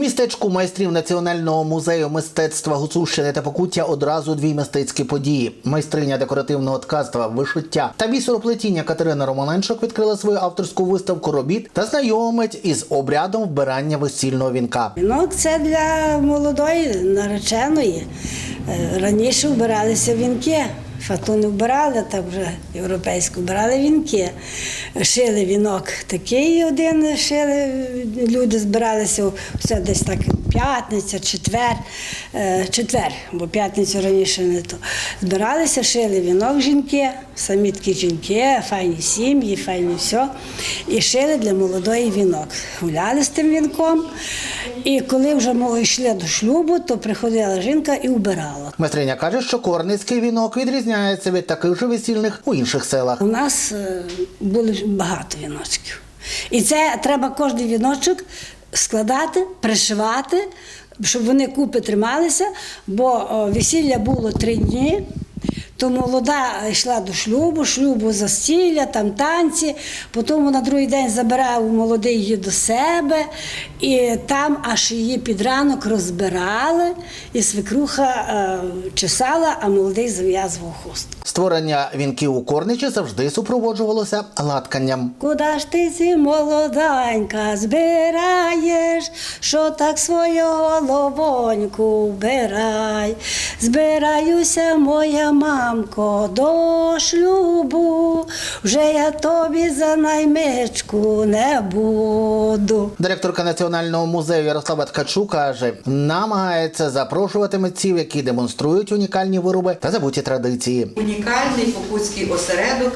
містечку майстрів Національного музею мистецтва Гуцульщини та Покуття одразу дві мистецькі події. Майстриня декоративного ткацтва, вишиття та бісероплетіння Катерина Романенчук відкрила свою авторську виставку робіт та знайомить із обрядом вбирання весільного вінка. Вінок це для молодої нареченої. Е, Раніше вбиралися вінки. Фату вбирали, так вже європейську вбирали вінки. Шили вінок такий один, шили, люди збиралися все десь так п'ятниця, четвер, е, четвер, бо п'ятницю раніше не то. Збиралися, шили вінок жінки, самі такі жінки, файні сім'ї, файні все. І шили для молодої вінок. Гуляли з тим вінком. І коли вже ми йшли до шлюбу, то приходила жінка і вбирала. Майстриня каже, що корницький вінок відрізняється від таких же весільних у інших селах. У нас е, було багато віночків. І це треба кожен віночок складати, пришивати, щоб вони купи трималися, бо весілля було три дні. То молода йшла до шлюбу, шлюбу застілля, там танці. Потім на другий день забирав молодий її до себе, і там аж її під ранок розбирали, і свекруха е, чесала, а молодий зав'язував хустку. Створення вінків у корничі завжди супроводжувалося латканням. Куда ж ти зі молоденька збираєш, що так свою головоньку вбирай. Збираюся, моя мамко, до шлюбу, вже я тобі за наймичку не буду. Директорка Національного музею Ярослава Ткачук каже, намагається запрошувати митців, які демонструють унікальні вироби та забуті традиції. унікальний покутський осередок,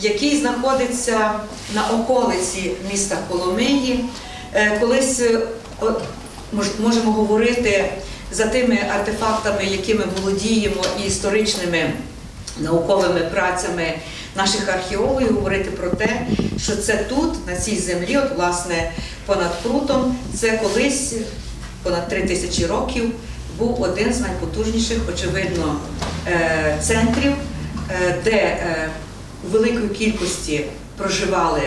який знаходиться на околиці міста Коломиї. Е, Колись е, от, мож- можемо говорити за тими артефактами, якими володіємо, і історичними науковими працями наших археологів, говорити про те, що це тут, на цій землі, от власне понад Прутом, це колись понад три тисячі років був один з найпотужніших, очевидно, е, центрів, е, де е, у великої кількості проживали,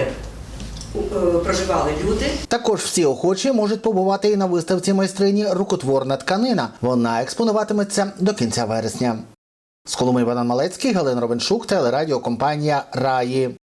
проживали люди. Також всі охочі можуть побувати і на виставці майстрині рукотворна тканина. Вона експонуватиметься до кінця вересня. З Коломи Малецький, Галина Ровеншук, телерадіокомпанія Раї.